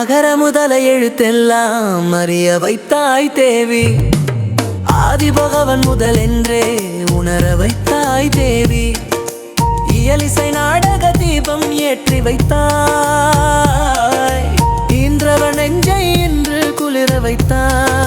அகர முதல எழுத்தெல்லாம் அறிய வைத்தாய் தேவி. ஆதிபகவன் முதல் என்றே உணர வைத்தாய் தேவி. இயலிசை நாடக தீபம் ஏற்றி வைத்தாய். இன்றவன் நெஞ்சை இன்று குளிர வைத்தாய்.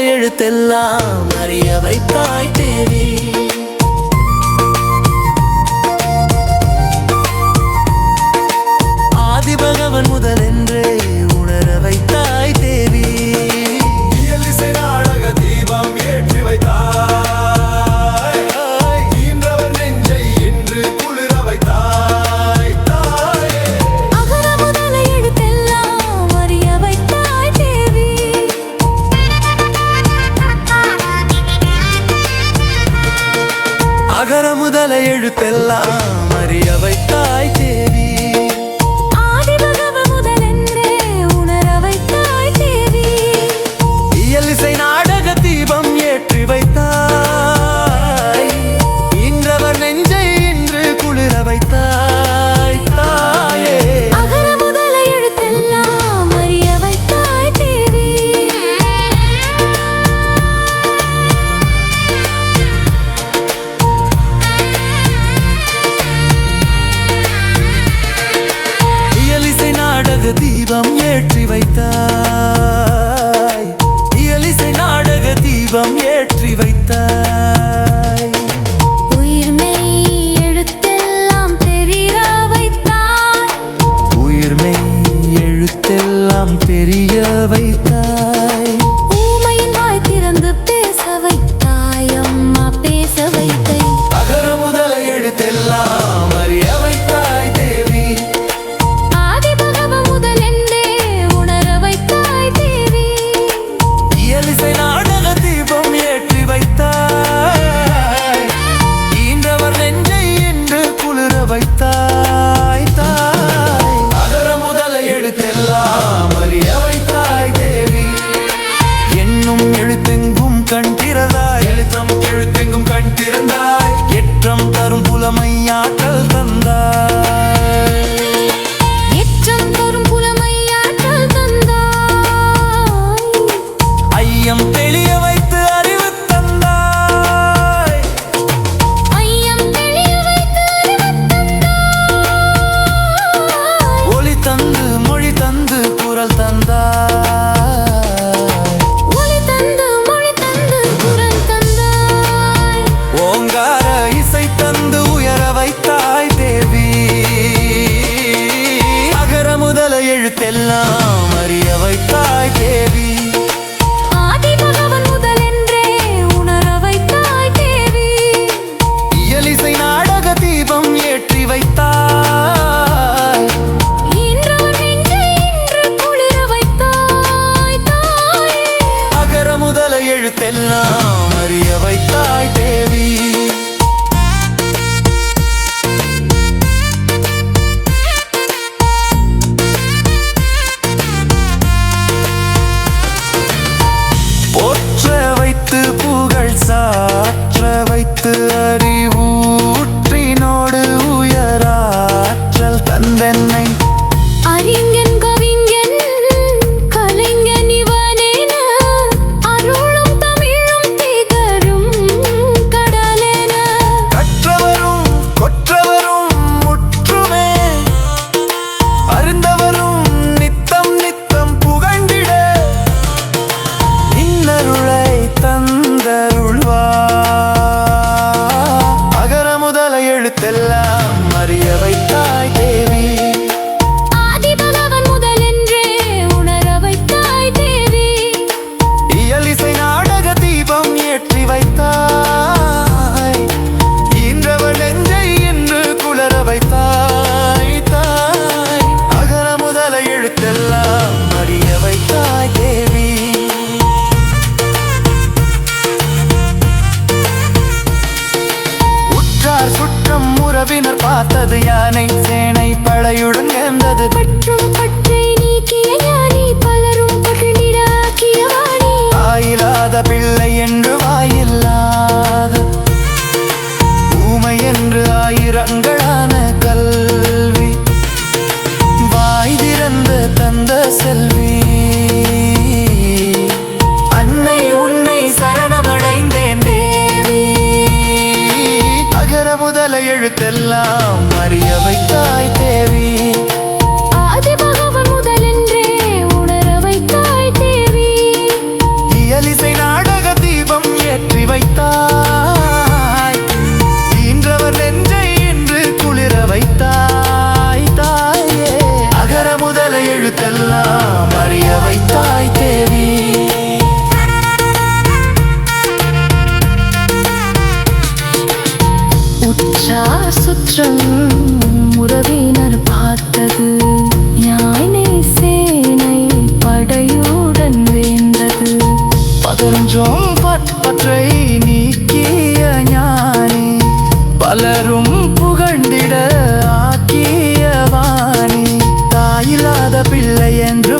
எழுத்தெல்லாம் அறிய வைத்தாய் தேவி. தலை எழுத்தெல்லாம் அறிய வைத்தாய் தே. தீபம் ஏற்றி வைத்தாய். இயலிசை நாடக தீபம் ஏற்றி வைத்தாய். உயிர்மெய் எழுத்தெல்லாம் தெரிய வைத்த நாடக தீபம் ஏற்றி வைத்தார். பிள்ளை பிள்ளை என்று